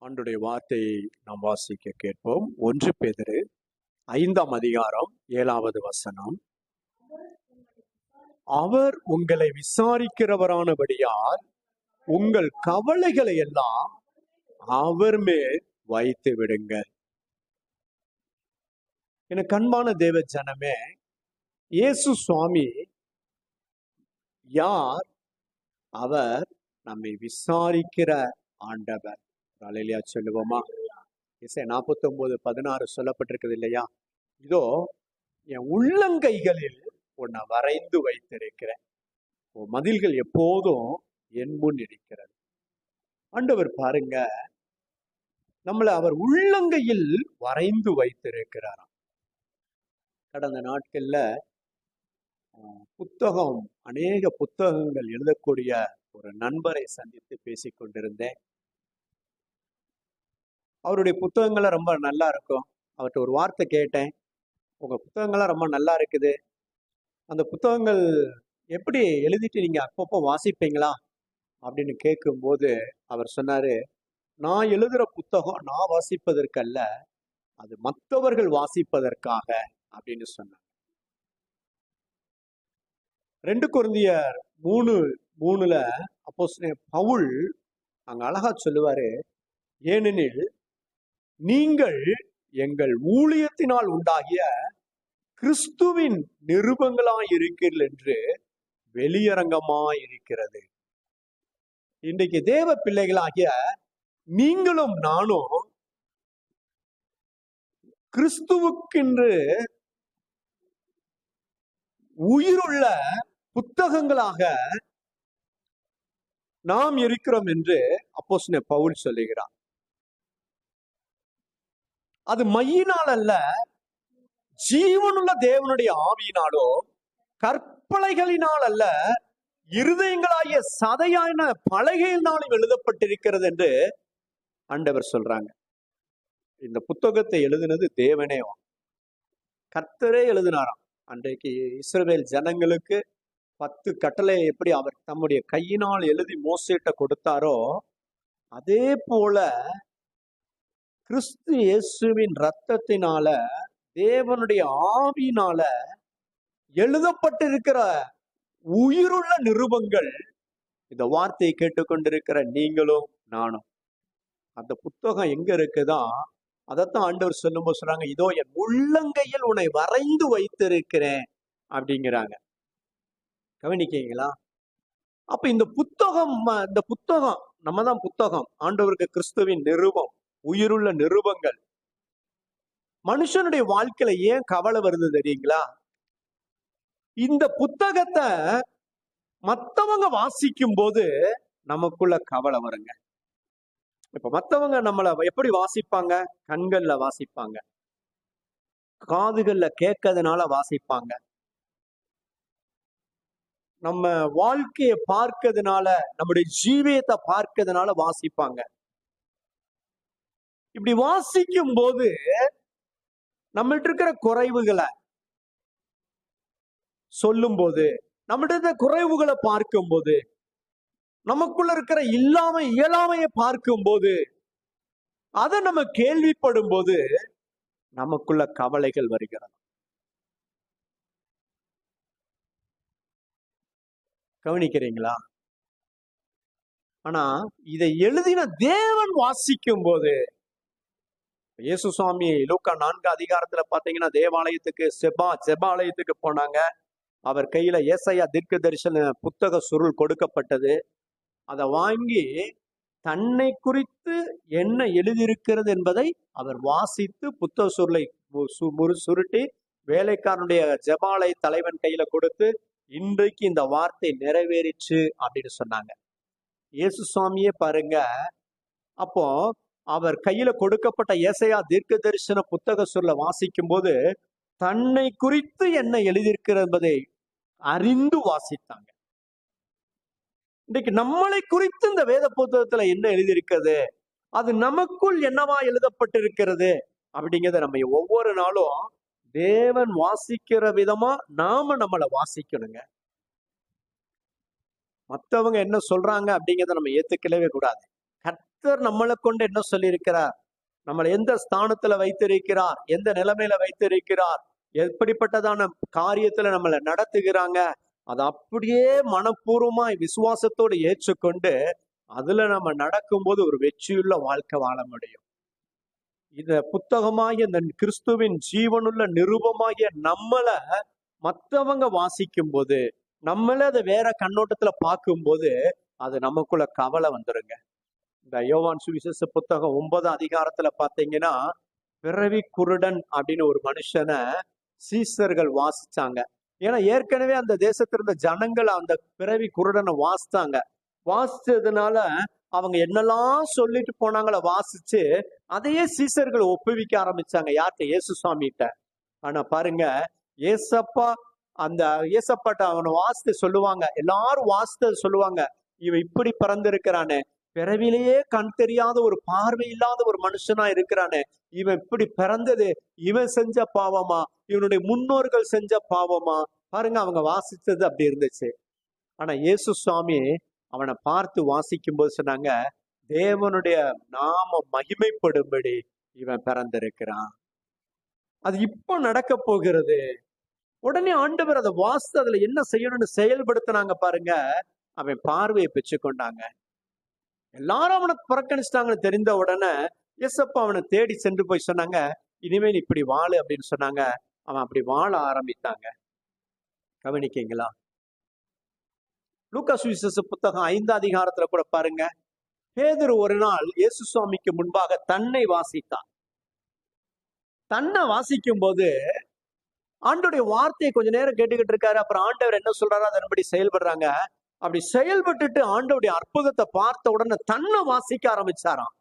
ஆண்டுடைய வார்த்தையை நாம் வாசிக்க கேட்போம். ஒன்று பேதரு ஐந்தாம் அதிகாரம் ஏழாவது வசனம். அவர் உங்களை விசாரிக்கிறவரானபடியால் உங்கள் கவலைகளை எல்லாம் அவர் மேல் வைத்து விடுங்கள். எனக்கு அன்பான தேவ ஜனமே இயேசு சுவாமி யார்? அவர் நம்மை விசாரிக்கிற ஆண்டவர். அலையிலையா சொல்லுவோமா? இசை நாற்பத்தி ஒன்பது பதினாறு சொல்லப்பட்டிருக்குது இல்லையா? இதோ என் உள்ளங்கைகளில் உன்னை வரைந்து வைத்திருக்கிறேன். உன் மதில்கள் எப்போதும் என் முன் இருக்கிறது. ஆண்டவர் பாருங்க நம்மளை அவர் உள்ளங்கையில் வரைந்து வைத்திருக்கிறாராம். கடந்த நாட்கள்ல புத்தகம் அநேக புத்தகங்கள் எழுதக்கூடிய ஒரு நண்பரை சந்தித்து பேசிக் கொண்டிருந்தேன் அவருடைய புத்தகங்கள்லாம் ரொம்ப நல்லா இருக்கும். அவர்கிட்ட ஒரு வார்த்தை கேட்டேன். உங்கள் புத்தகங்கள்லாம் ரொம்ப நல்லா இருக்குது. அந்த புத்தகங்கள் எப்படி எழுதிட்டு நீங்கள் அப்பப்போ வாசிப்பீங்களா? அப்படின்னு கேட்கும்போது அவர் சொன்னார் நான் எழுதுகிற புத்தகம் நான் வாசிப்பதற்கல்ல அது மற்றவர்கள் வாசிப்பதற்காக அப்படின்னு சொன்னார். ரெண்டு குருந்தியர் மூணு மூணுல அப்போ பவுல் அங்க அழகா சொல்லுவாரு ஏனெனில் நீங்கள் எங்கள் ஊழியத்தினால் உண்டாகிய கிறிஸ்துவின் நிருபங்களாய் இருக்கிறீர்கள் என்று வெளியரங்கமாய் இருக்கிறது இன்றைக்கு தேவ பிள்ளைகளாகிய நீங்களும் நானும் கிறிஸ்துவுக்கென்று உயிருள்ள புத்தகங்களாக நாம் இருக்கிறோம் என்று அப்போஸ்தலன் பவுல் சொல்லுகிறார். அது மையினால் அல்ல ஜீவனுள்ள தேவனுடைய ஆவியினாலோ கற்பலைகளினால் அல்ல இருதயங்களாகிய சதையான பலகையினாலும் எழுதப்பட்டிருக்கிறது என்று ஆண்டவர் சொல்றாங்க. இந்த புத்தகத்தை எழுதினது தேவனே கர்த்தரே எழுதினாராம். அன்றைக்கு இஸ்ரேல் ஜனங்களுக்கு பத்து கட்டளை எப்படி அவர் தம்முடைய கையினால் எழுதி மோசிட்ட கொடுத்தாரோ அதே போல கிறிஸ்து இயேசுவின் ரத்தத்தினால தேவனுடைய ஆவியினால எழுதப்பட்டிருக்கிற உயிருள்ள நிருபங்கள் இந்த வார்த்தையை கேட்டுக்கொண்டிருக்கிற நீங்களும் நானும். அந்த புத்தகம் எங்க இருக்குதான் அதைத்தான் ஆண்டவர் சொல்லும்போது சொல்றாங்க இதோ என் உள்ளங்கையில் உன்னை வரைந்து வைத்திருக்கிறேன் அப்படிங்கிறாங்க. கவனிக்கீங்களா அப்ப இந்த புத்தகம் இந்த புத்தகம் நம்ம தான் புத்தகம். ஆண்டவருக்கு கிறிஸ்துவின் நிருபம். உயிருள்ள நிருபங்கள். மனுஷனுடைய வாழ்க்கையில ஏன் கவலை வருது தெரியுங்களா? இந்த புத்தகத்தை மத்தவங்க வாசிக்கும் போது நமக்குள்ள கவலை வருங்க. இப்ப மத்தவங்க நம்மள எப்படி வாசிப்பாங்க? கண்கள்ல வாசிப்பாங்க. காதுகள்ல கேட்கறதுனால வாசிப்பாங்க. நம்ம வாழ்க்கையை பார்க்கறதுனால நம்முடைய ஜீவியத்தை பார்க்கறதுனால வாசிப்பாங்க. இப்படி வாசிக்கும் போது நம்மள்ட்ட இருக்கிற குறைவுகளை சொல்லும் போது நம்மகிட்ட இருக்கிற குறைவுகளை பார்க்கும்போது நமக்குள்ள இருக்கிற இல்லாம இயலாமையை பார்க்கும்போது அதை நம்ம கேள்விப்படும் போது நமக்குள்ள கவலைகள் வருகிறது. கவனிக்கிறீங்களா? ஆனா இதை எழுதின தேவன் வாசிக்கும் போது இயேசு சுவாமி லூக்கா நான்கு அதிகாரத்துல பாத்தீங்கன்னா தேவாலயத்துக்கு செபா செபாலயத்துக்கு போனாங்க. அவர் கையில ஏசையா தீர்க்க தரிசன புத்தக சுருள் கொடுக்கப்பட்டது. அதை வாங்கி தன்னை குறித்து என்ன எழுதியிருக்கிறது என்பதை அவர் வாசித்து புத்தக சுருளை மு- சு- சுருட்டி வேலைக்காரனுடைய ஜெபாலய தலைவன் கையில கொடுத்து இன்றைக்கு இந்த வார்த்தை நிறைவேறிச்சு அப்படின்னு சொன்னாங்க. இயேசு சுவாமியே பாருங்க. அப்போ அவர் கையில கொடுக்கப்பட்ட ஏசையா தீர்க்க தரிசன புத்தக சொல்ல வாசிக்கும் போது தன்னை குறித்து என்ன எழுதியிருக்கிறது என்பதை அறிந்து வாசித்தாங்க. இன்றைக்கு நம்மளை குறித்து இந்த வேத புத்தகத்துல என்ன எழுதியிருக்கிறது? அது நமக்குள் என்னவா எழுதப்பட்டிருக்கிறது? அப்படிங்கிறத நம்ம ஒவ்வொரு நாளும் தேவன் வாசிக்கிற விதமா நாம நம்மளை வாசிக்கணுங்க. மத்தவங்க என்ன சொல்றாங்க அப்படிங்கிறத நம்ம ஏத்துக்கலவே கூடாது. கர்த்தர் நம்மளை கொண்டு என்ன சொல்லியிருக்கிறார்? நம்மளை எந்த ஸ்தானத்துல வைத்திருக்கிறார்? எந்த நிலைமையில வைத்திருக்கிறார்? எப்படிப்பட்டதான காரியத்துல நம்மளை நடத்துகிறாங்க? அதை அப்படியே மனப்பூர்வமாய் விசுவாசத்தோடு ஏற்றுக்கொண்டு அதுல நம்ம நடக்கும்போது ஒரு வெற்றியுள்ள வாழ்க்கை வாழ முடியும். இந்த புத்தகமாகிய இந்த கிறிஸ்துவின் ஜீவனுள்ள நிருபமாகிய நம்மள மத்தவங்க வாசிக்கும் போது நம்மளே அதை வேற கண்ணோட்டத்துல பார்க்கும்போது அது நமக்குள்ள கவலை வந்துருங்க. இந்த யோவான் சுவிசேஷ புத்தகம் ஒன்பதாம் அதிகாரத்துல பாத்தீங்கன்னா பிறவி குருடன் அப்படின்னு ஒரு மனுஷனை சீசர்கள் வாசிச்சாங்க. ஏன்னா ஏற்கனவே அந்த தேசத்துல இருந்த ஜனங்கள் அந்த பிறவி குருடனை வாசித்தாங்க வாசிச்சதுனால அவங்க என்னெல்லாம் சொல்லிட்டு போனாங்களோ வாசிச்சு அதையே சீசர்கள் ஒப்புவிக்க ஆரம்பிச்சாங்க. யார்கிட்ட? இயேசு சுவாமிகிட்ட ஆனா பாருங்க ஏசப்பா அந்த ஏசப்பாட்ட அவனை வாசித்து சொல்லுவாங்க. எல்லாரும் வாசித்து சொல்லுவாங்க. இவன் இப்படி பிறந்திருக்கிறானே பிறவிலேயே கண் தெரியாத ஒரு பார்வை இல்லாத ஒரு மனுஷனா இருக்கிறானே. இவன் இப்படி பிறந்தது இவன் செஞ்ச பாவமா? இவனுடைய முன்னோர்கள் செஞ்ச பாவமா? பாருங்க அவங்க வாசித்தது அப்படி இருந்துச்சு. ஆனா இயேசு சுவாமி அவனை பார்த்து வாசிக்கும் போது சொன்னாங்க தேவனுடைய நாம மகிமைப்படும்படி இவன் பிறந்திருக்கிறான். அது இப்போ நடக்க போகிறது. உடனே ஆண்டவர் அதை வாசித்து அதுல என்ன செய்யணும்னு செயல்படுத்தினாங்க பாருங்க. அவன் பார்வையை பெற்றுக்கொண்டாங்க. எல்லாரும் அவனை புறக்கணிச்சிட்டாங்கன்னு தெரிந்த உடனே எஸ்அப்பா அவனை தேடி சென்று போய் சொன்னாங்க இனிமேல் இப்படி வாழு அப்படின்னு சொன்னாங்க. அவன் அப்படி வாழ ஆரம்பித்தாங்க. கவனிக்கீங்களா? லூக்கா சுவிசேஷ புத்தகம் ஐந்து அதிகாரத்துல கூட பாருங்க. பேதர் ஒரு நாள் இயேசு சுவாமிக்கு முன்பாக தன்னை வாசித்தான். தன்னை வாசிக்கும் போது ஆண்டோடைய வார்த்தையை கொஞ்ச நேரம் கேட்டுக்கிட்டு இருக்காரு. அப்புறம் ஆண்டவர் என்ன சொல்றாரோ அதன்படி செயல்படுறாங்க. அப்படி செயல்பட்டுட்டு ஆண்டவுடைய அற்புதத்தை பார்த்த உடனே தன்னை வாசிக்க ஆரம்பிச்சாராம்.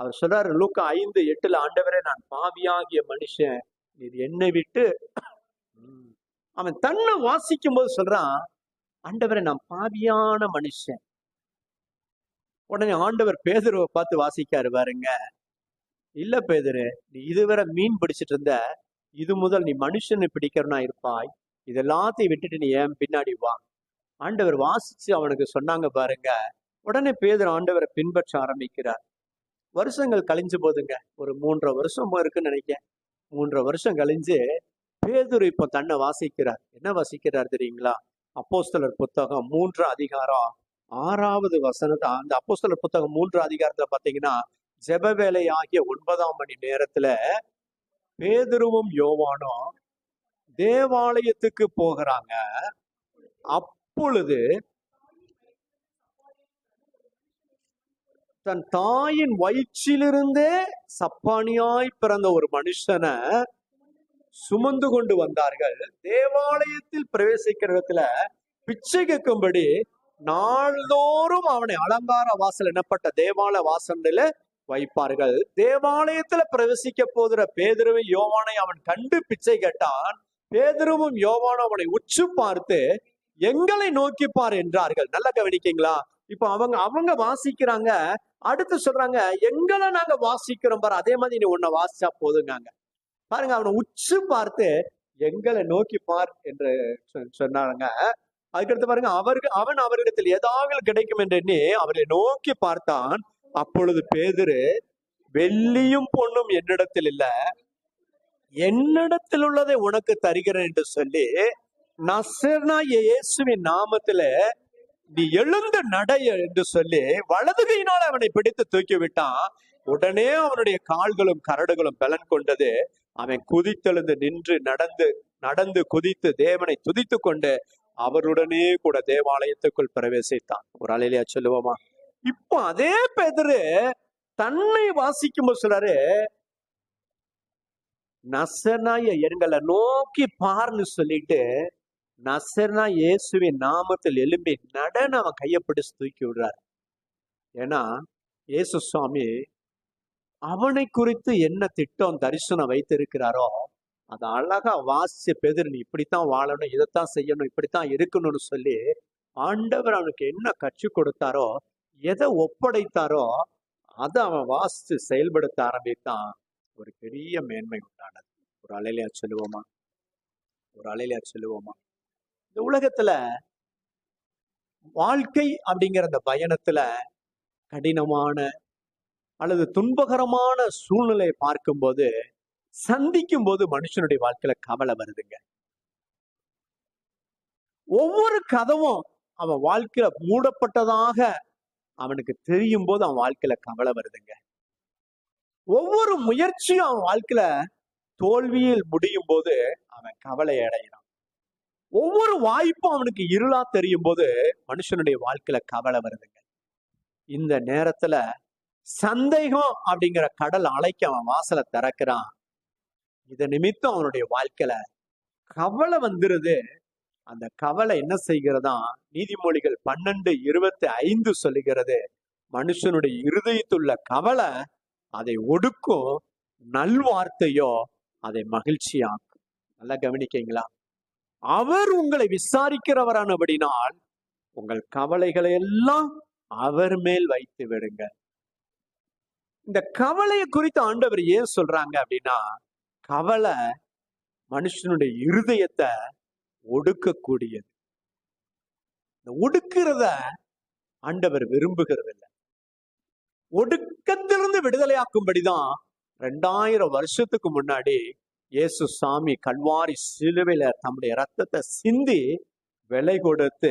அவர் சொல்றாரு லூக்கா ஐந்து எட்டுல ஆண்டவரே நான் பாவியாகிய மனுஷன். இது என்னை விட்டு அவன் தன்னை வாசிக்கும் போது சொல்றான் ஆண்டவரே நான் பாவியான மனுஷன். உடனே ஆண்டவர் பேதுருவை பார்த்து வாசிக்காரு பாருங்க இல்ல பேதுரு நீ இதுவரை மீன் பிடிச்சிட்டு இருந்த இது முதல் நீ மனுஷனை பிடிக்கிறனா இருப்பாய். இதெல்லாத்தையும் விட்டுட்டு நீ ஏன் பின்னாடி வா. ஆண்டவர் வாசிச்சு அவனுக்கு சொன்னாங்க பாருங்க. உடனே பேதர் ஆண்டவரை பின்பற்ற ஆரம்பிக்கிறார். வருஷங்கள் கழிஞ்சு போதுங்க. ஒரு மூன்றரை வருஷம் இருக்குன்னு நினைக்கிறேன். மூன்றரை வருஷம் கழிஞ்சு பேதுரு இப்போ தன்னை வாசிக்கிறார். என்ன வாசிக்கிறார் தெரியுங்களா? அப்போஸ்தலர் புத்தகம் மூன்று அதிகாரம் ஆறாவது வசனத்தை அந்த அப்போஸ்தலர் புத்தகம் மூன்று அதிகாரத்துல பாத்தீங்கன்னா ஜெப வேலை ஆகிய ஒன்பதாம் மணி நேரத்துல பேதுருவும் யோவானும் தேவாலயத்துக்கு போகிறாங்க. அப்பொழுது தன் தாயின் வயிற்றிலிருந்தே சப்பானியாய் பிறந்த ஒரு மனுஷனை சுமந்து கொண்டு வந்தார்கள். தேவாலயத்தில் பிரவேசிக்கிற இடத்துல பிச்சை கேட்கும்படி நாள்தோறும் அவனை அலங்கார வாசல் எனப்பட்ட தேவாலய வாசல்ல வைப்பார்கள். தேவாலயத்துல பிரவேசிக்க போகிற பேதுருவை யோவானை அவன் கண்டு பிச்சை கேட்டான். பேதுருவும் யோவானும் அவனை உச்சு பார்த்து எங்களை நோக்கி பார் என்றார்கள். நல்லா கவனிக்கீங்களா? இப்போ அவங்க அவங்க வாசிக்கிறாங்க. அடுத்து சொல்றாங்க எங்களை நாங்க வாசிக்கிறோம் பாரு. அதே மாதிரி நீ உன்னை வாசிச்சா போதுங்காங்க பாருங்க அவனை உச்சு பார்த்து எங்களை நோக்கி பார் என்று சொ- சொன்னாங்க. அதுக்கடுத்து பாருங்க அவருக்கு அவன் அவரிடத்தில் ஏதாவது கிடைக்கும் என்று எண்ணி அவரை நோக்கி பார்த்தான். அப்பொழுது பேதுரு வெள்ளியும் பொண்ணும் என்னிடத்தில் இல்ல. என்னிடத்தில் உள்ளதை உனக்கு தருகிறேன் என்று சொல்லி நசர்னா இயேசுவின் நாமத்துல நீ எழுந்து நடைய என்று சொல்லி வலது கையினால் அவனை பிடித்து தூக்கி விட்டான் உடனே அவனுடைய கால்களும் கரடுகளும் பலன் கொண்டது. அவன் குதித்தெழுந்து நின்று நடந்து நடந்து குதித்து தேவனை துதித்து கொண்டு அவருடனே கூட தேவாலயத்துக்குள் பிரவேசித்தான். ஒரு அலையிலையா சொல்லுவோமா? இப்போ அதே பெதரு தன்னை வாசிக்கும் சொல்றாரு நசனாய எங்களை நோக்கி பாருன்னு சொல்லிட்டு நசர்னா இயேசுவின் நாமத்தில் எலும்பி நடன அவன் கையை பிடிச்சு தூக்கி விடுறார். ஏன்னா இயேசு சுவாமி அவனை குறித்து என்ன திட்டம் தரிசனம் வைத்திருக்கிறாரோ அதை அழகா வாசிச்ச பெதிர் நீ இப்படித்தான் வாழணும் இதைத்தான் செய்யணும் இப்படித்தான் இருக்கணும்னு சொல்லி ஆண்டவர் அவனுக்கு என்ன கற்று கொடுத்தாரோ எதை ஒப்படைத்தாரோ அதை அவன் வாசித்து செயல்படுத்த ஆரம்பித்தான். ஒரு பெரிய மேன்மை உண்டானது. ஒரு அலையிலையா சொல்லுவோமா? ஒரு அலையிலையா சொல்லுவோமா? இந்த உலகத்துல வாழ்க்கை அப்படிங்கிற அந்த பயணத்துல கடினமான அல்லது துன்பகரமான சூழ்நிலையை பார்க்கும்போது சந்திக்கும் போது மனுஷனுடைய வாழ்க்கையில கவலை வருதுங்க. ஒவ்வொரு கதவும் அவன் வாழ்க்கையில மூடப்பட்டதாக அவனுக்கு தெரியும் போது அவன் வாழ்க்கையில கவலை வருதுங்க. ஒவ்வொரு முயற்சியும் அவன் வாழ்க்கையில தோல்வியில் முடியும் போது அவன் கவலை அடைகிறான். ஒவ்வொரு வாய்ப்பும் அவனுக்கு இருளா தெரியும் போது மனுஷனுடைய வாழ்க்கையில கவலை வருதுங்க. இந்த நேரத்துல சந்தேகம் அப்படிங்கிற கடல் அலைக்கு அவன் வாசலை திறக்கிறான். இத நிமித்தம் அவனுடைய வாழ்க்கையில கவலை வந்துருது. அந்த கவலை என்ன செய்கிறதா? நீதிமொழிகள் பன்னெண்டு இருபத்தி ஐந்து சொல்லுகிறது. மனுஷனுடைய இருதயத்துள்ள கவலை அதை ஒடுக்கும் நல்வார்த்தையோ அதை மகிழ்ச்சியாக்கும். நல்லா கவனிக்கீங்களா? அவர் உங்களை விசாரிக்கிறவரானபடினால் உங்கள் கவலைகளை எல்லாம் அவர் மேல் வைத்து விடுங்க இந்த கவலையை குறித்து ஆண்டவர் ஏன் சொல்றாங்க அப்படின்னா கவலை மனுஷனுடைய இருதயத்தை ஒடுக்கக்கூடியது. இந்த ஒடுக்கிறத ஆண்டவர் விரும்புகிறது இல்லை ஒடுக்கத்திலிருந்து விடுதலையாக்கும்படிதான் ரெண்டாயிரம் வருஷத்துக்கு முன்னாடி இயேசு சாமி கல்வாரி சிலுவையில தம்முடைய ரத்தத்தை சிந்தி விலை கொடுத்து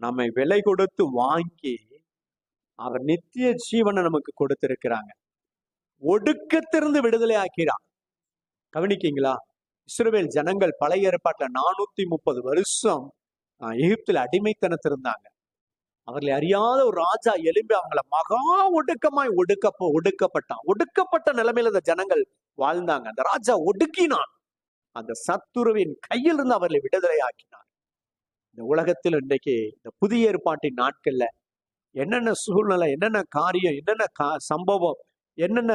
நம்மை விலை கொடுத்து வாங்கி அவர் நித்திய ஜீவனை நமக்கு கொடுத்திருக்கிறாங்க. ஒடுக்கத்திலிருந்து விடுதலை ஆக்கிறார். கவனிக்கீங்களா? இஸ்ரவேல் ஜனங்கள் பழைய ஏற்பாட்டில் நானூத்தி முப்பது வருஷம் எகிப்தில் அடிமைத்தனத்திருந்தாங்க அவர்களை அறியாத ஒரு ராஜா எழும்பி அவங்கள மகா ஒடுக்கமாய் ஒடுக்க ஒடுக்கப்பட்டான். ஒடுக்கப்பட்ட நிலைமையில இந்த ஜனங்கள் வாழ்ந்தாங்க. அந்த ராஜா ஒடுக்கினான். அந்த சத்துருவின் கையிலிருந்து அவர்களை விடுதலை ஆக்கினார் இந்த உலகத்தில் இன்றைக்கு இந்த புதிய ஏற்பாட்டின் நாட்கள்ல என்னென்ன சூழ்நிலை என்னென்ன காரியம் என்னென்ன கா சம்பவம் என்னென்ன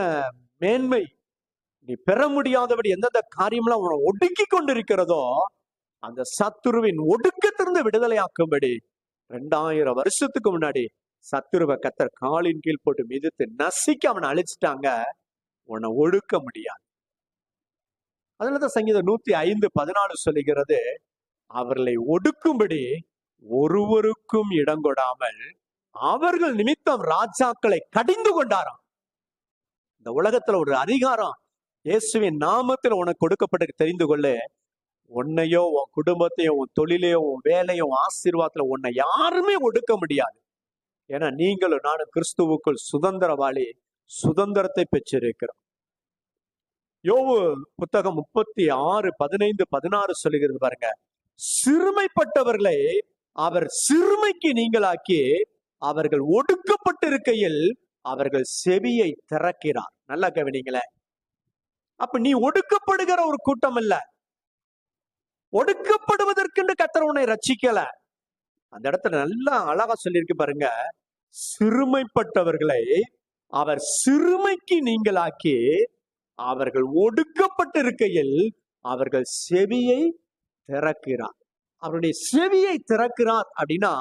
மேன்மை நீ பெற முடியாதபடி எந்தெந்த காரியம்லாம் உன ஒடுக்கி கொண்டிருக்கிறதோ அந்த சத்துருவின் ஒடுக்கத்திலிருந்து விடுதலையாக்கும்படி ரெண்டாயிரம் வருஷத்துக்கு முன்னாடி சத்துருவை கத்தர் காலின் கீழ் போட்டு மிதித்து நசிக்க அவனை அழிச்சிட்டாங்க. உன்னை ஒழுக்க முடியாது. அதனாலதான் சங்கீதம் நூத்தி ஐந்து பதினாலு சொல்லுகிறது அவர்களை ஒடுக்கும்படி ஒருவருக்கும் இடம் கொடாமல் அவர்கள் நிமித்தம் ராஜாக்களை கடிந்து கொண்டாராம். இந்த உலகத்துல ஒரு அதிகாரம் இயேசுவின் நாமத்தில் உனக்கு கொடுக்கப்பட்டு தெரிந்து கொள்ளு. உன்னையோ உன் குடும்பத்தையோ உன் தொழிலையோ உன் வேலையோ ஆசீர்வாதத்துல உன்னை யாருமே ஒடுக்க முடியாது. ஏன்னா நீங்களும் நானும் கிறிஸ்துவுக்குள் சுதந்திரவாளி. சுதந்திரத்தை பெற்றிருக்கிறோம் யோவு புத்தகம் முப்பத்தி ஆறு பதினைந்து பதினாறு சொல்லுகிறது பாருங்க. சிறுமைப்பட்டவர்களை அவர் சிறுமைக்கு நீங்களாக்கி அவர்கள் ஒடுக்கப்பட்டிருக்கையில் அவர்கள் செவியை திறக்கிறார். நல்லா கவனிங்களேன் அப்ப நீ ஒடுக்கப்படுகிற ஒரு கூட்டம் இல்ல. ஒடுக்கப்படுவதற்கென்று கத்தர் உன்னை ரச்சிக்கல அந்த இடத்துல நல்லா அழகா சொல்லியிருக்கு பாருங்க. சிறுமைப்பட்டவர்களை அவர் சிறுமைக்கு நீங்களாக்கி அவர்கள் ஒடுக்கப்பட்டிருக்கையில் அவர்கள் செவியை திறக்கிறார். அவருடைய செவியை திறக்கிறார் அப்படின்னா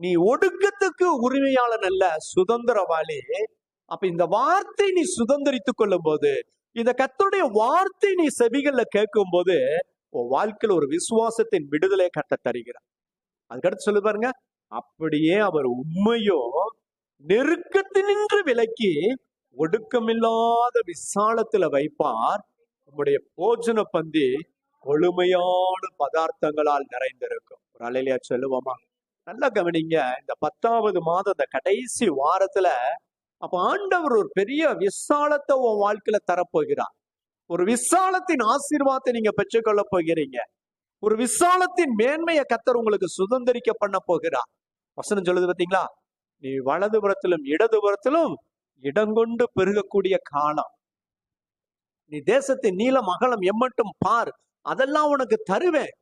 நீ ஒடுக்கத்துக்கு உரிமையாளன் அல்ல சுதந்திரவாளி. அப்ப இந்த வார்த்தை நீ சுதந்திரித்துக் கொள்ளும் போது இந்த கத்தருடைய வார்த்தை நீ செவிகள்ல கேட்கும் போது உன் வாழ்க்கையில் ஒரு விசுவாசத்தின் விடுதலை கட்ட தருகிறார். அதுக்கடுத்து சொல்லு பாருங்க அப்படியே அவர் உண்மையும் நெருக்கத்தினின்று விலக்கி ஒடுக்கமில்லாத விசாலத்துல வைப்பார். நம்முடைய போஜன பந்தி கொழுமையான பதார்த்தங்களால் நிறைந்திருக்கும். ஒரு அலையிலையா சொல்லுவோமா? நல்லா கவனிங்க இந்த பத்தாவது மாதம் இந்த கடைசி வாரத்துல அப்ப ஆண்டவர் ஒரு பெரிய விசாலத்தை உன் வாழ்க்கையில தரப்போகிறார். ஒரு விசாலத்தின் ஆசீர்வாதத்தை நீங்க பெற்றுக்கொள்ள போகிறீங்க. ஒரு விசாலத்தின் மேன்மையை கத்தர் உங்களுக்கு சுதந்திரிக்க பண்ண போகிறார். வசனம் சொல்லுது பாத்தீங்களா? நீ வலதுபுறத்திலும் இடதுபுறத்திலும் இடங்கொண்டு பெருகக்கூடிய காலம். நீ தேசத்தின் நீளம் அகலம் எம்மட்டும் பார். அதெல்லாம் உனக்கு தருவேன்.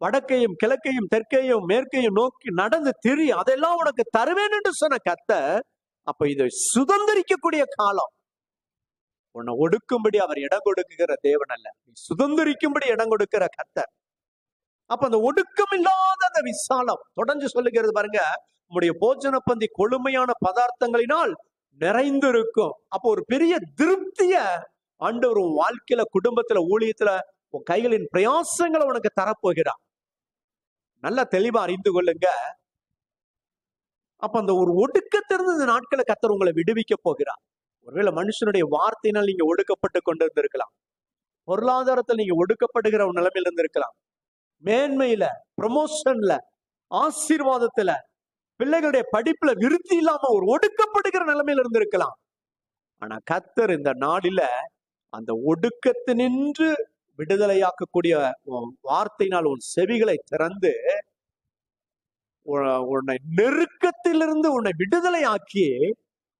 வடக்கையும் கிழக்கையும் தெற்கையும் மேற்கையும் நோக்கி நடந்து திரி. அதெல்லாம் உனக்கு தருவேன் என்று சொன்ன கத்த அப்ப இதை சுதந்திரிக்கக்கூடிய காலம். உன்னை ஒடுக்கும்படி அவர் இடம் கொடுக்குகிற தேவன் அல்ல. நீ சுதந்திரிக்கும்படி இடம் கொடுக்கிற கத்த அப்ப அந்த ஒடுக்கம் இல்லாத அந்த விசாலம் தொடர்ந்து சொல்லுகிறது பாருங்க உம்முடைய போஜன பந்தி கொழுமையான பதார்த்தங்களினால் நிறைந்திருக்கும். அப்போ ஒரு பெரிய திருப்திய ஆண்டவர் உன் வாழ்க்கையில குடும்பத்துல ஊழியத்துல உன் கைகளின் பிரயாசங்களை உனக்கு தரப்போகிறார். நல்லா தெளிவா அறிந்து கொள்ளுங்க. அப்ப அந்த ஒரு ஒடுக்கத்திலிருந்து இந்த நாட்களை கத்தர் உங்களை விடுவிக்க போகிறார். ஒருவேளை மனுஷனுடைய வார்த்தையினால் நீங்க ஒடுக்கப்பட்டு கொண்டு இருந்திருக்கலாம் பொருளாதாரத்தில் நீங்க ஒடுக்கப்படுகிற ஒரு நிலைமையில இருந்திருக்கலாம் மேன்மையில ப்ரமோஷன்ல ஆசீர்வாதத்துல பிள்ளைகளுடைய படிப்புல விருத்தி இல்லாம ஒரு ஒடுக்கப்படுகிற நிலைமையில இருந்திருக்கலாம். ஆனா கத்தர் இந்த நாளில அந்த ஒடுக்கத்து நின்று விடுதலையாக்கக்கூடிய வார்த்தையினால் உன் செவிகளை திறந்து உன்னை நெருக்கத்திலிருந்து உன்னை விடுதலையாக்கி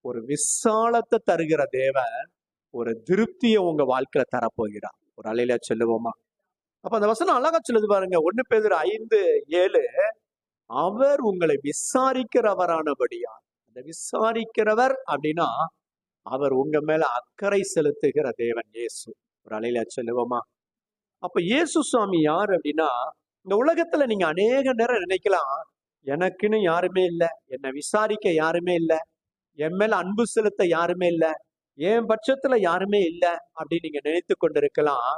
ஒரு விசாலத்தை தருகிற தேவன் ஒரு திருப்தியை உங்க வாழ்க்கையில தரப்போகிறார். ஒரு அலையில சொல்லுவோமா? அப்ப அந்த வசனம் அழகா சொல்லுது பாருங்க. ஒண்ணு பேர் ஐந்து ஏழு அவர் உங்களை விசாரிக்கிறவரானபடியார் அந்த விசாரிக்கிறவர் அப்படின்னா அவர் உங்க மேல அக்கறை செலுத்துகிற தேவன் இயேசு. ஒரு அலையில சொல்லுவோமா? அப்ப இயேசு சுவாமி யார் அப்படின்னா இந்த உலகத்துல நீங்க அநேக நேரம் நினைக்கலாம் எனக்குன்னு யாருமே இல்லை என்னை விசாரிக்க யாருமே இல்லை என் மேல அன்பு செலுத்த யாருமே இல்லை என் பட்சத்துல யாருமே இல்லை அப்படின்னு நீங்க நினைத்து கொண்டிருக்கலாம்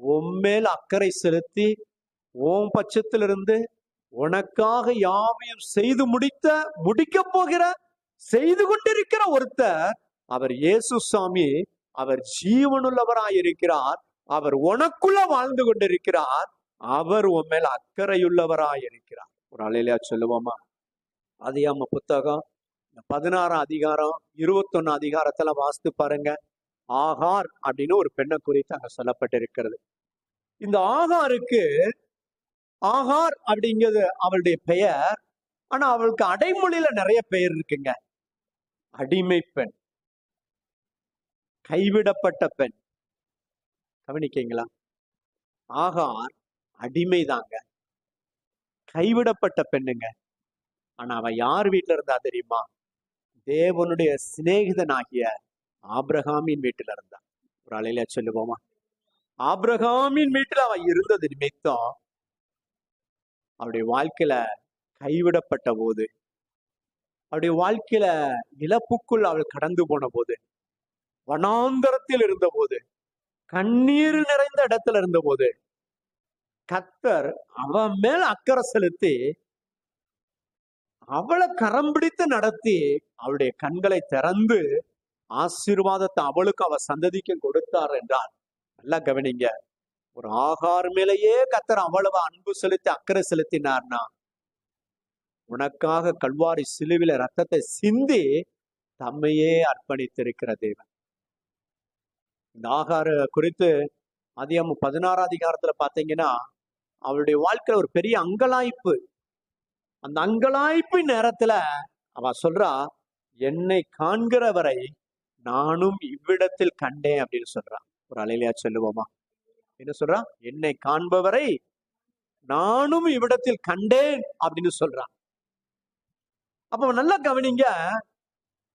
உன் மேல் அக்கறை செலுத்தி உன் பட்சத்திலிருந்து உனக்காக யாவையும் செய்து முடித்த முடிக்க போகிற செய்து கொண்டிருக்கிற ஒருத்தர் அவர் இயேசு சாமி அவர் ஜீவனுள்ளவராய் இருக்கிறார் அவர் உனக்குள்ள வாழ்ந்து கொண்டிருக்கிறார் அவர் உன் மேல் அக்கறையுள்ளவராய் இருக்கிறார். ஒரு அலையிலையா சொல்லுவோமா? அதிகாம புத்தகம் இந்த பதினாறாம் அதிகாரம் இருபத்தொன்னு அதிகாரத்துல வாசித்து பாருங்க. ஆகார் அப்படின்னு ஒரு பெண்ணை குறித்து அங்க சொல்லப்பட்டிருக்கிறது. இந்த ஆகாருக்கு ஆகார் அப்படிங்கிறது அவளுடைய பெயர். ஆனா அவளுக்கு அடைமொழியில நிறைய பெயர் இருக்குங்க. அடிமை பெண். கைவிடப்பட்ட பெண். கவனிக்கீங்களா ஆகார் அடிமைதாங்க. கைவிடப்பட்ட பெண்ணுங்க. ஆனா அவ யார் வீட்டுல இருந்தா தெரியுமா? தேவனுடைய சிநேகிதனாகிய ஆப்ரஹாமின் வீட்டுல இருந்தான் ஒரு அலையில சொல்லுவோமா? ஆப்ரஹாமின் வீட்டுல அவன் இருந்தது நிமித்தம் அவருடைய வாழ்க்கையில கைவிடப்பட்ட போது அவருடைய வாழ்க்கையில இழப்புக்குள் அவள் கடந்து போன போது வனாந்தரத்தில் இருந்த போது கண்ணீர் நிறைந்த இடத்துல இருந்த போது கத்தர் அவன் மேல் அக்கறை செலுத்தி அவளை கரம் பிடித்து நடத்தி அவளுடைய கண்களை திறந்து ஆசீர்வாதத்தை அவளுக்கு அவ சந்ததிக்கும் கொடுத்தார் என்றார். நல்லா கவனிங்க. ஒரு ஆகார் மேலேயே கத்தர் அவ்வளவு அன்பு செலுத்தி அக்கறை செலுத்தினார்னா? உனக்காக கல்வாரி சிலுவில ரத்தத்தை சிந்தி தம்மையே அர்ப்பணித்திருக்கிற தேவன். இந்த ஆகார குறித்து அதிகம் பதினாறாம் அதிகாரத்துல பாத்தீங்கன்னா அவளுடைய வாழ்க்கையில ஒரு பெரிய அங்கலாய்ப்பு. அந்த அங்கலாய்ப்பு நேரத்துல அவ சொல்றா என்னை காண்கிறவரை நானும் இவ்விடத்தில் கண்டேன் அப்படின்னு சொல்றான் ஒரு அலையிலையா சொல்லுவோமா? என்ன சொல்றான்? என்னை காண்பவரை நானும் இவ்விடத்தில் கண்டேன் அப்படின்னு சொல்றான். அப்ப நல்லா கவனிங்க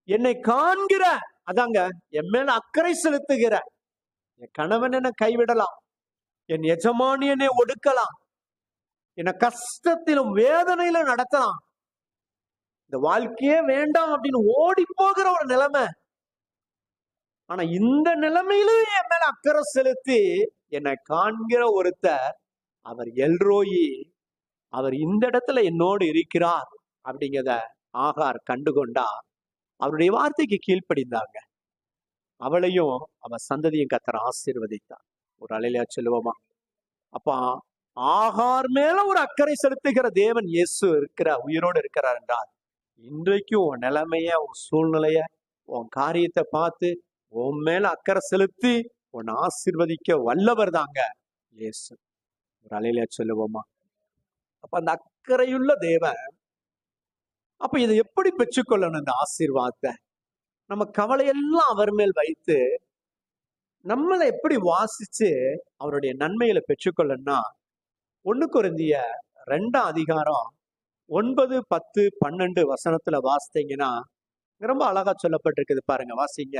என்னை காண்கிற அதாங்க என் மேல அக்கறை செலுத்துகிற என் கணவன் என்னை கைவிடலாம் என் எஜமானி என்னை ஒடுக்கலாம் என்னை கஷ்டத்திலும் வேதனையில நடத்தலாம் இந்த வாழ்க்கையே வேண்டாம் அப்படின்னு ஓடி போகிற ஒரு நிலைமை. ஆனா இந்த நிலைமையிலும் என் மேல அக்கறை செலுத்தி என்னை காண்கிற ஒருத்தர் அவர் எல்ரோயி அவர் இந்த இடத்துல என்னோடு இருக்கிறார் அப்படிங்கிறத ஆகார் கண்டுகொண்டா அவருடைய வார்த்தைக்கு கீழ்ப்படிந்தாங்க. அவளையும் அவன் சந்ததியும் கத்தர் ஆசீர்வதித்தான் ஒரு அலையிலையா சொல்லுவோமா? அப்போ ஆகார் மேல ஒரு அக்கறை செலுத்துகிற தேவன் இயேசு இருக்கிற உயிரோடு இருக்கிறார் என்றார் இன்றைக்கும் உன் நிலைமைய உன் சூழ்நிலைய உன் காரியத்தை பார்த்து உன் மேல அக்கறை செலுத்தி உன்னை ஆசீர்வதிக்க வல்லவர் தாங்க இயேசு. ஒரு அலையில சொல்லுவோமா? அப்ப அந்த அக்கறையுள்ள தேவன் அப்ப இதை எப்படி பெற்றுக்கொள்ளணும் இந்த ஆசீர்வாதத்தை? நம்ம கவலையெல்லாம் அவர் மேல் வைத்து நம்மளை எப்படி வாசிச்சு அவருடைய நன்மையில பெற்றுக்கொள்ளணும்னா ஒண்ணு குருந்திய ரெண்டாம் அதிகாரம் ஒன்பது பத்து பன்னெண்டு வசனத்துல வாசித்தீங்கன்னா ரொம்ப அழகா சொல்லப்பட்டிருக்குது பாருங்க வாசிங்க.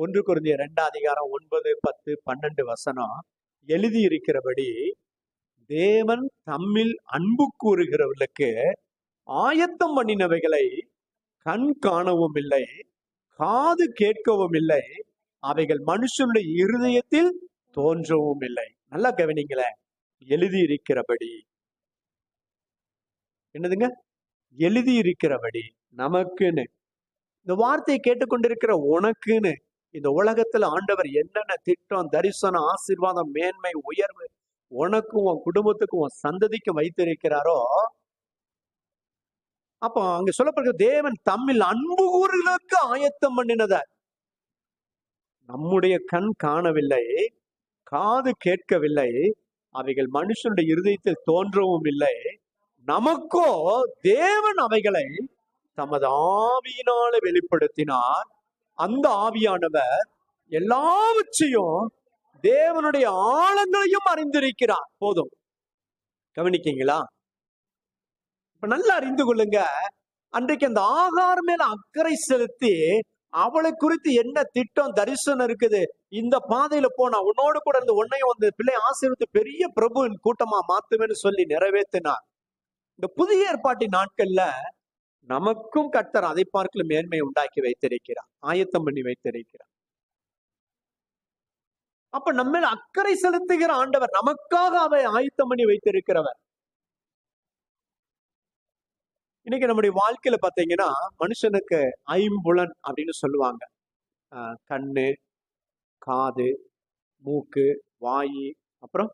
ஒன்று குருந்திய ரெண்டாம் அதிகாரம் ஒன்பது பத்து பன்னெண்டு வசனம் எழுதி இருக்கிறபடி தேவன் தம்மில் அன்பு கூறுகிறவர்களுக்கு ஆயத்தம் பண்ணினவைகளை கண் காணவும் இல்லை காது கேட்கவும் இல்லை அவைகள் மனுஷனுடைய இருதயத்தில் தோன்றவும் இல்லை. நல்லா கவனிங்களேன் எழுதி இருக்கிறபடி என்னதுங்க? எழுதி இருக்கிறபடி நமக்குன்னு. இந்த வார்த்தையை கேட்டுக்கொண்டிருக்கிற உனக்குன்னு. இந்த உலகத்துல ஆண்டவர் என்னென்ன திட்டம் தரிசனம் ஆசீர்வாதம் மேன்மை உயர்வு உனக்கும் உன் குடும்பத்துக்கும் உன் சந்ததிக்கும் வைத்திருக்கிறாரோ அப்போ அங்க சொல்லப்படுற தேவன் தம்மில் அன்பு ஊர்களுக்கு ஆயத்தம் பண்ணினத நம்முடைய கண் காணவில்லை காது கேட்கவில்லை அவைகள் மனுஷனுடைய இருதயத்தில் தோன்றவும் இல்லை. நமக்கோ தேவன் அவைகளை தமது ஆவியினால வெளிப்படுத்தினார். அந்த ஆவியானவர் எல்லாவற்றையும் தேவனுடைய ஆழங்களையும் அறிந்திருக்கிறார். போதும். கவனிக்கீங்களா? இப்ப நல்லா அறிந்து கொள்ளுங்க. அன்றைக்கு அந்த ஆகார் மேல அக்கறை செலுத்தி அவளை குறித்து என்ன திட்டம் தரிசனம் இருக்குது? இந்த பாதையில போனா உன்னோடு கூட இருந்து உன்னையும் வந்து பிள்ளை ஆசீர்வித்து பெரிய பிரபுவின் கூட்டமா மாத்துவேன்னு சொல்லி நிறைவேற்றினார். இந்த புதிய ஏற்பாட்டின் நாட்கள்ல நமக்கும் கர்த்தர் அதை பார்க்கல மேன்மை உண்டாக்கி வைத்திருக்கிறார். ஆயத்தம் பண்ணி வைத்திருக்கிறார். அப்ப நம்ம அக்கறை செலுத்துகிற ஆண்டவர் நமக்காக அவை ஆயத்தம் பண்ணி வைத்திருக்கிறவர். இன்னைக்கு நம்முடைய வாழ்க்கையில பாத்தீங்கன்னா மனுஷனுக்கு ஐம்புலன் அப்படின்னு சொல்லுவாங்க. ஆஹ் கண்ணு காது மூக்கு வாய் அப்புறம்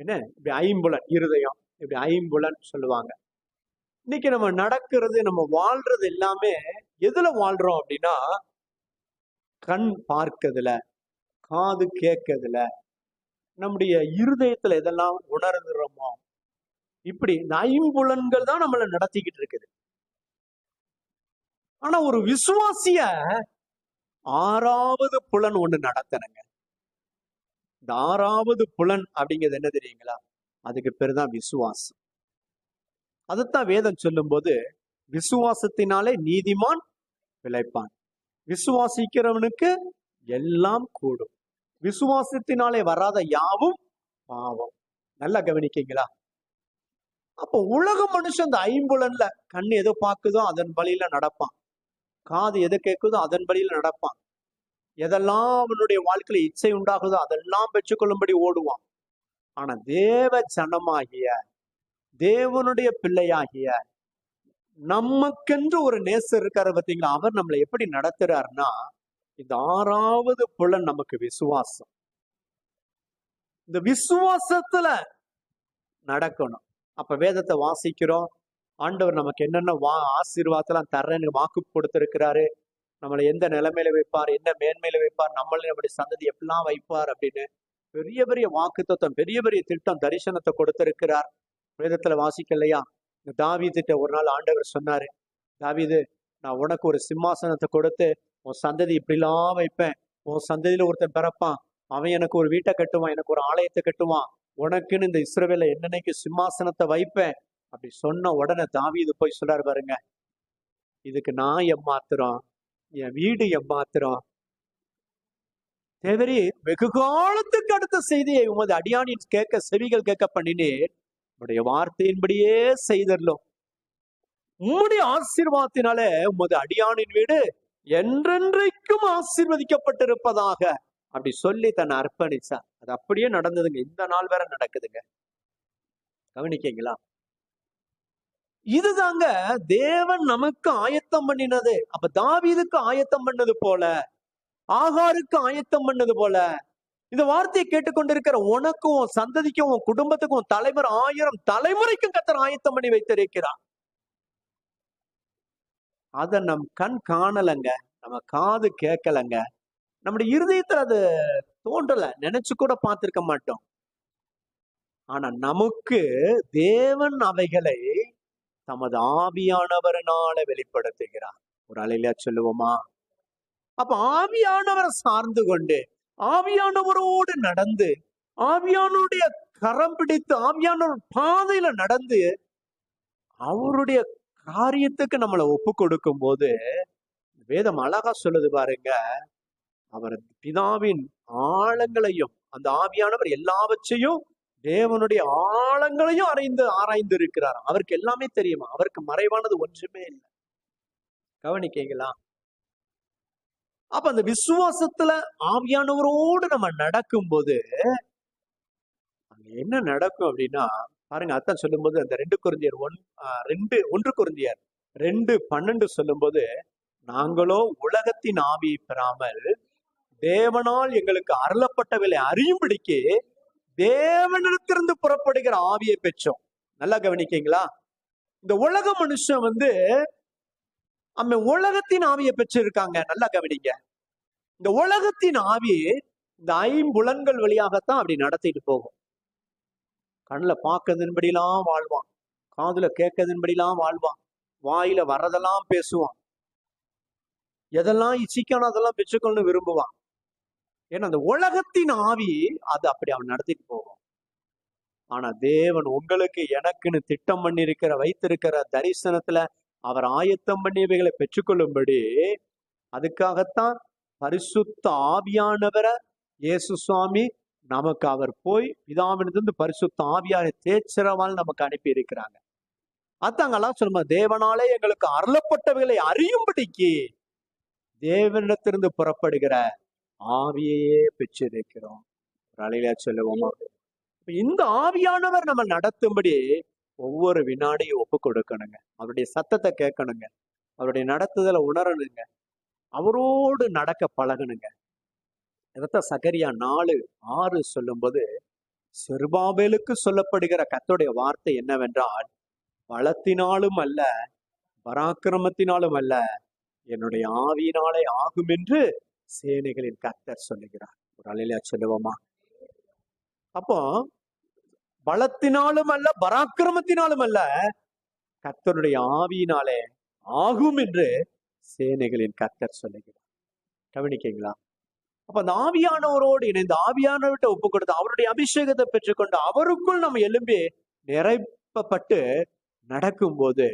என்ன? இப்படி ஐம்புலன் இருதயம் இப்படி ஐம்புலன் சொல்லுவாங்க. இன்னைக்கு நம்ம நடக்கிறது நம்ம வாழ்றது எல்லாமே எதுல வாழ்றோம் அப்படின்னா கண் பார்க்கறதுல காது கேட்கறதுல நம்முடைய இருதயத்துல எதெல்லாம் உணர்ந்துறோமோ இப்படி இந்த ஐம்புலன்கள் தான் நம்மளை நடத்திக்கிட்டு இருக்குது. ஆனா ஒரு விசுவாசிய ஆறாவது புலன் ஒண்ணு நடத்தணுங்க. இந்த ஆறாவது புலன் அப்படிங்கிறது என்ன தெரியுங்களா? அதுக்கு பேர் தான் விசுவாசம். அதைத்தான் வேதம் சொல்லும்போது விசுவாசத்தினாலே நீதிமான் விளைப்பான் விசுவாசிக்கிறவனுக்கு எல்லாம் கூடும். விசுவாசத்தினாலே வராத யாவும் பாவம். நல்லா கவனிக்கீங்களா? அப்போ உலக மனுஷன் அந்த ஐம்புலன்ல கண் எதை பார்க்குதோ அதன் வழியில நடப்பான். காது எதை கேட்குதோ அதன் வழியில நடப்பான். எதெல்லாம் அவனுடைய வாழ்க்கையில இச்சை உண்டாகுதோ அதெல்லாம் பெற்றுக்கொள்ளும்படி ஓடுவான். ஆனா தேவ ஜனமாகிய தேவனுடைய பிள்ளையாகிய நமக்கென்று ஒரு நேசர் இருக்காரு பார்த்தீங்களா அவர் நம்மளை எப்படி நடத்துறாருன்னா இந்த ஆறாவது புலன் நமக்கு விசுவாசம். இந்த விசுவாசத்துல நடக்கணும். அப்ப வேதத்தை வாசிக்கிறோம். ஆண்டவர் நமக்கு என்னென்ன வா ஆசீர்வாதத்தெல்லாம் தர்றேன்னு வாக்கு கொடுத்துருக்கிறாரு. நம்மளை எந்த நிலைமையில வைப்பார்? என்ன மேன்மையில வைப்பார்? நம்மளை நம்முடைய சந்ததி எப்படிலாம் வைப்பார் அப்படின்னு பெரிய பெரிய வாக்கு தத்துவம் பெரிய பெரிய திட்டம் தரிசனத்தை கொடுத்திருக்கிறார். வேதத்துல வாசிக்கலையா? இந்த தாவீதுட்ட ஒரு நாள் ஆண்டவர் சொன்னாரு தாவீது நான் உனக்கு ஒரு சிம்மாசனத்தை கொடுத்து உன் சந்ததி இப்படிலாம் வைப்பேன். உன் சந்ததியில ஒருத்தன் பிறப்பான். அவன் எனக்கு ஒரு வீட்டை கட்டுவான் எனக்கு ஒரு ஆலயத்தை கட்டுவான். உனக்குன்னு இந்த இஸ்ரோவேல என்னன்னைக்கு சிம்மாசனத்தை வைப்பேன்? அப்படி சொன்ன உடனே தாவீது போய் சொல்றாரு பாருங்க இதுக்கு நான் எம்மாத்திரம் என் வீடு எம்மாத்திரம். தேவரி வெகு காலத்துக்கு அடுத்த செய்தியை உமது அடியானின் கேட்க செவிகள் கேட்க பண்ணினேன் உடைய வார்த்தையின்படியே செய்தரலும். உம்முடைய ஆசீர்வாதத்தினாலே உமது அடியானின் வீடு என்றென்றைக்கும் ஆசீர்வதிக்கப்பட்டிருப்பதாக அப்படி சொல்லி தன்னை அர்ப்பணிச்சா அது அப்படியே நடந்ததுங்க. இந்த நாள் வேற நடக்குதுங்க. கவனிக்கீங்களா? இதுதாங்க தேவன் நமக்கு ஆயத்தம் பண்ணினது. அப்ப தாவீதுக்கு ஆயத்தம் பண்ணது போல ஆகாருக்கு ஆயத்தம் பண்ணது போல இந்த வார்த்தையை கேட்டுக்கொண்டிருக்கிற உனக்கும் உன் சந்ததிக்கும் உன் குடும்பத்துக்கும் உன் தலைவர் ஆயிரம் தலைமுறைக்கும் கத்தர் ஆயத்தம் பண்ணி வைத்திருக்கிறார். அத நம் கண் காணலங்க நம்ம காது கேட்கலங்க. நம்முடைய இருதயத்துல அது தோன்றல நினைச்சு கூட பார்த்திருக்க மாட்டோம். ஆனா நமக்கு தேவன் அவைகளை தமது ஆவியானவரனால வெளிப்படுத்துகிறார். ஒரு அலையில சொல்லுவோமா? அப்ப ஆவியானவரை சார்ந்து கொண்டு ஆவியானவரோடு நடந்து ஆவியானுடைய கரம் பிடித்து ஆவியானவர் பாதையில நடந்து அவருடைய காரியத்துக்கு நம்மளை ஒப்பு கொடுக்கும் போது வேதம் அழகா சொல்லுது பாருங்க அவர் பிதாவின் ஆழங்களையும் அந்த ஆவியானவர் எல்லாவற்றையும் தேவனுடைய ஆழங்களையும் அறைந்து ஆராய்ந்து இருக்கிறார் அவருக்கு எல்லாமே தெரியுமா? அவருக்கு மறைவானது ஒன்றுமே இல்லை. கவனிக்கீங்களா அப்ப அந்த விசுவாசத்துல ஆவியானவரோடு நம்ம நடக்கும்போது என்ன நடக்கும் அப்படின்னா பாருங்க அத்தான் சொல்லும்போது அந்த ரெண்டு குருந்தியர் ஒன் ரெண்டு ஒன்று குருந்தியர் ரெண்டு பன்னெண்டு சொல்லும்போது நாங்களோ உலகத்தின் ஆவியை பெறாமல் தேவனால் எங்களுக்கு அருளப்பட்டவர்களை அறியும்படிக்கு தேவனிடத்திலிருந்து புறப்படுகிற ஆவியை பெற்றோம். நல்லா கவனிக்கீங்களா? இந்த உலக மனுஷன் வந்து அவன் உலகத்தின் ஆவியை பெற்றிருக்காங்க. நல்லா கவனிங்க. இந்த உலகத்தின் ஆவி இந்த ஐம்புலன்கள் வழியாகத்தான் அப்படி நடத்திட்டு போகும். கண்ணில் பார்க்கறதுன்படிலாம் வாழ்வான். காதுல கேட்கறதுன்படிலாம் வாழ்வான். வாயில வர்றதெல்லாம் பேசுவான். எதெல்லாம் இச்சிக்கான அதெல்லாம் பெற்றுக்கொள்ளு விரும்புவான். ஏன்னா அந்த உலகத்தின் ஆவி அது அப்படி அவன் நடத்திட்டு போகும். ஆனா தேவன் உங்களுக்கு எனக்குன்னு திட்டம் பண்ணிருக்கிற வைத்திருக்கிற தரிசனத்துல அவர் ஆயத்தம் பண்ணியவைகளை பெற்றுக்கொள்ளும்படி அதுக்காகத்தான் பரிசுத்த ஆவியானவரை இயேசு சுவாமி நமக்கு அவர் போய் பிதாவினிருந்து பரிசுத்த ஆவியாரை தேய்ச்சிறவால் நமக்கு அனுப்பி இருக்கிறாங்க அத்தாங்கெல்லாம் சொல்லுமா தேவனாலே எங்களுக்கு அருளப்பட்டவைகளை அறியும்படிக்கு தேவனிடத்திலிருந்து புறப்படுகிற ஆவியையே பெற்றிருக்கிறோம். ஒரு அலையில சொல்லுவோமா? இப்ப இந்த ஆவியானவர் நம்ம நடத்தும்படி ஒவ்வொரு வினாடியும் ஒப்பு கொடுக்கணுங்க. அவருடைய சத்தத்தை கேட்கணுங்க. அவருடைய நடத்துதலை உணரணுங்க. அவரோடு நடக்க பழகணுங்க. இதத்த சகரியா நாலு ஆறு சொல்லும்போது செருபாபேலுக்கு சொல்லப்படுகிற கத்தோடைய வார்த்தை என்னவென்றால் பலத்தினாலும் அல்ல பராக்கிரமத்தினாலும் அல்ல என்னுடைய ஆவியினாலே ஆகும் என்று சேனைகளின் கத்தர் சொல்லுகிறார். ஒரு அலையில சொல்லுவோமா? அப்போ பலத்தினாலும் அல்ல பராக்கிரமத்தினாலும் அல்ல கர்த்தருடைய ஆவியினாலே ஆகும் என்று சேனைகளின் கர்த்தர் சொல்லுகிறார். கவனிக்கீங்களா அப்ப அந்த ஆவியானவரோடு இணைந்து ஆவியானவர்கிட்ட ஒப்பு கொடுத்து அவருடைய அபிஷேகத்தை பெற்றுக்கொண்டு அவருக்குள் நம்ம எலும்பி நிறைப்பப்பட்டு நடக்கும்போது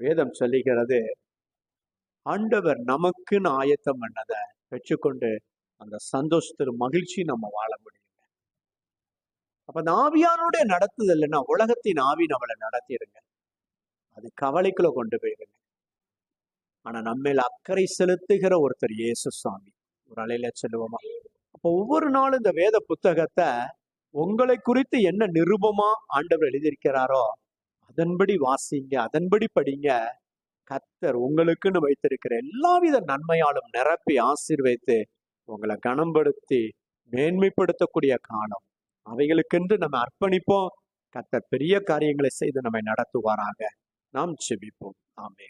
வேதம் சொல்லுகிறது ஆண்டவர் நமக்குன்னு ஆயத்தம் பண்ணதை பெற்றுக்கொண்டு அந்த சந்தோஷத்தில் மகிழ்ச்சி நம்ம வாழ முடியும் அப்ப அந்த ஆவியானுடைய நடத்துதல் உலகத்தின் ஆவி நம்மளை நடத்திடுங்க. அது கவலைக்குள்ள கொண்டு போயிருங்க ஆனா நம்மேல அக்கறை செலுத்துகிற ஒருத்தர் இயேசு சுவாமி. ஒரு அலையில சொல்லுவோமா? அப்போ ஒவ்வொரு நாளும் இந்த வேத புத்தகத்தை உங்களை குறித்து என்ன நிருபமா ஆண்டவர் எழுதியிருக்கிறாரோ அதன்படி வாசிங்க அதன்படி படிங்க. கத்தர் உங்களுக்குன்னு வைத்திருக்கிற எல்லாவித நன்மையாலும் நிரப்பி ஆசீர்வைத்து உங்களை கனம்படுத்தி மேன்மைப்படுத்தக்கூடிய காலம். அவைகளுக்கென்று நம்ம அர்ப்பணிப்போம். கத்தர் பெரிய காரியங்களை செய்து நம்மை நடத்துவாராக. நாம் செபிப்போம் ஆமே